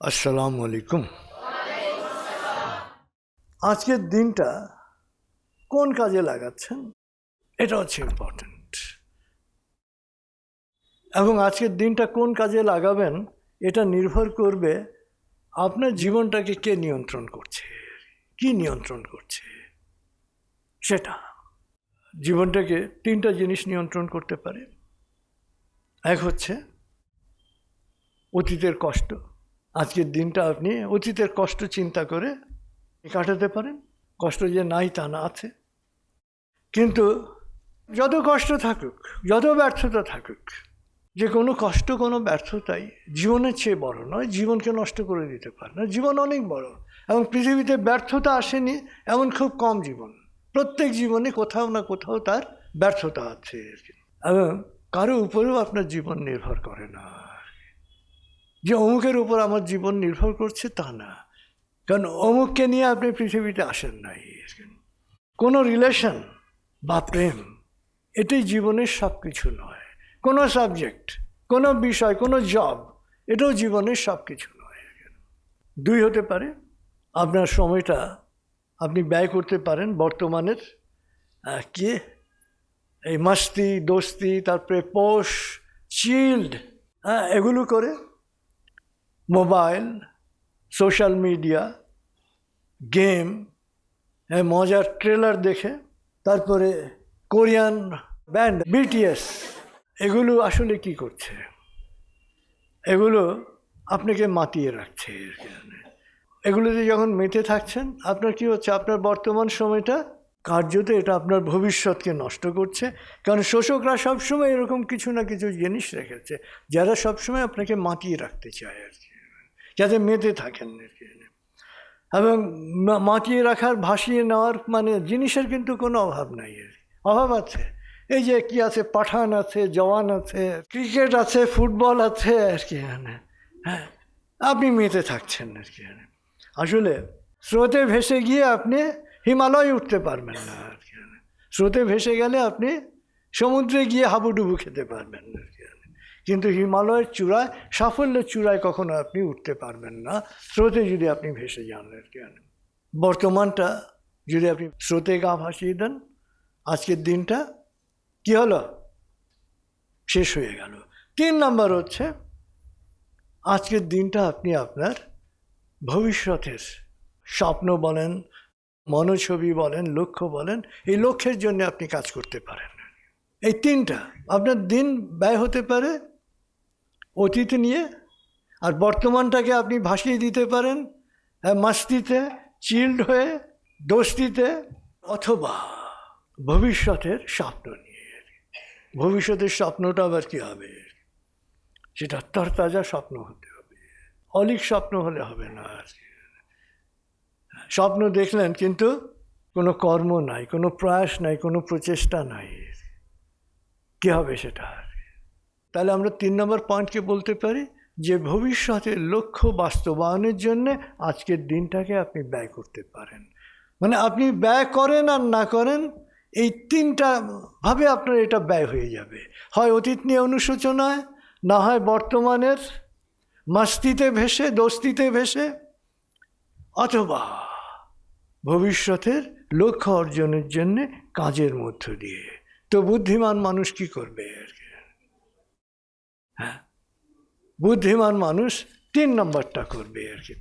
আসসালামু আলাইকুম। আজকের দিনটা কোন কাজে লাগাচ্ছেন? এটা হচ্ছে ইম্পর্ট্যান্ট এবং আজকের দিনটা কোন কাজে লাগাবেন, এটা নির্ভর করবে আপনার জীবনটাকে কে নিয়ন্ত্রণ করছে, কি নিয়ন্ত্রণ করছে। সেটা। জীবনটাকে তিনটা জিনিস নিয়ন্ত্রণ করতে পারে। এক হচ্ছে অতীতের কষ্ট। আজকের দিনটা আপনি অতীতের কষ্ট চিন্তা করে কাটাতে পারেন। কষ্ট যে নাই তা না আছে। কিন্তু যত কষ্ট থাকুক, যত ব্যর্থতা থাকুক, যে কোনো কষ্ট, কোনো ব্যর্থতাই জীবনের চেয়ে বড় নয়, জীবনকে নষ্ট করে দিতে পারে না। জীবন অনেক বড় এবং পৃথিবীতে ব্যর্থতা আসেনি, এমন খুব কম জীবন। প্রত্যেক জীবনে কোথাও না কোথাও তার ব্যর্থতা আছে। এবং কারও উপরেও আপনার জীবন নির্ভর করে না। যে অমুকের উপর আমার জীবন নির্ভর করছে তা না। কারণ অমুককে নিয়ে আপনি পৃথিবীতে আসেন নাই। কোনো রিলেশন বা প্রেম, এটাই জীবনের সব কিছু নয়। কোনো সাবজেক্ট কোনো বিষয়, কোনো জব এটাও জীবনের সব কিছু নয়। দুই হতে পারে, আপনার সময়টা আপনি ব্যয় করতে পারেন বর্তমানের কি? এই মাস্তি, দোস্তি, তারপরে পোষ চিল্ড হ্যাঁ এগুলো করে মোবাইল, সোশ্যাল মিডিয়া, গেম মজার ট্রেলার দেখে, তারপরে কোরিয়ান ব্যান্ড, বিটিএস, এগুলো আসলে কি করছে? এগুলো আপনাকে মাতিয়ে রাখছে এর কারণে। এগুলোতে যখন মেতে থাকছেন, আপনার কি হচ্ছে? আপনার বর্তমান সময়টা কার্যত এটা আপনার ভবিষ্যৎকে নষ্ট করছে। কারণ শোষকরা সবসময় এরকম কিছু না কিছু জিনিস রেখেছে, যারা সবসময় আপনাকে মাতিয়ে রাখতে চায় আর কি। যাতে মেতে থাকেন আর কি এবং মাতিয়ে রাখার, ভাসিয়ে নেওয়ার মানে জিনিসের কিন্তু কোনো অভাব নাই এর। অভাব আছে। এই যে কি আছে, পাঠান আছে, জওয়ান আছে, ক্রিকেট আছে, ফুটবল আছে আর কি হ্যাঁ আপনি মেতে থাকছেন আর কি আসলে স্রোতে ভেসে গিয়ে আপনি হিমালয় উঠতে পারবেন না আর কি স্রোতে ভেসে গেলে আপনি সমুদ্রে গিয়ে হাবুডুবু খেতে পারবেন না আর কি কিন্তু হিমালয়ের চূড়ায়, সাফল্যের চূড়ায় কখনো আপনি উঠতে পারবেন না। স্রোতে যদি আপনি ভেসে যান আর কি বর্তমানটা যদি আপনি স্রোতে গা ভাসিয়ে দেন, আজকের দিনটা কি হলো? শেষ হয়ে গেল। তিন নাম্বার হচ্ছে, আজকের দিনটা আপনি আপনার ভবিষ্যতের স্বপ্ন বলেন, মনোছবি বলেন, লক্ষ্য বলেন, এই লক্ষ্যের জন্য আপনি কাজ করতে পারেন। এই তিনটা, আপনার দিন ব্যয় হতে পারে অতীত নিয়ে আর বর্তমানটাকে আপনি ভাসিয়ে দিতে পারেন মাস্তিতে চিল্ড হয়ে, দোস্তিতে, অথবা ভবিষ্যতের স্বপ্ন নিয়ে ভবিষ্যতের স্বপ্নটা আবার কী হবে সেটা তরতাজা স্বপ্ন হতে হবে অলিক স্বপ্ন হলে হবে না আর। স্বপ্ন দেখলেন কিন্তু কোনো কর্ম নাই, কোনো প্রয়াস নাই, কোনো প্রচেষ্টা নাই কী হবে সেটা? তাহলে আমরা তিন নম্বর পয়েন্টকে বলতে পারি যে ভবিষ্যতের লক্ষ্য বাস্তবায়নের জন্যে আজকের দিনটাকে আপনি ব্যয় করতে পারেন। মানে আপনি ব্যয় করেন আর না করেন, এই তিনটা ভাবে আপনার এটা ব্যয় হয়ে যাবে। হয় অতীত নিয়ে অনুশোচনায়, না হয় বর্তমানের, মাস্তিতে ভেসে, দোস্তিতে ভেসে, অথবা ভবিষ্যতের লক্ষ্য অর্জনের জন্যে কাজের মধ্য দিয়ে। তো বুদ্ধিমান মানুষ কি করবে আর কি? হ্যাঁ বুদ্ধিমান মানুষ তিন নম্বরটা করবে আর কি।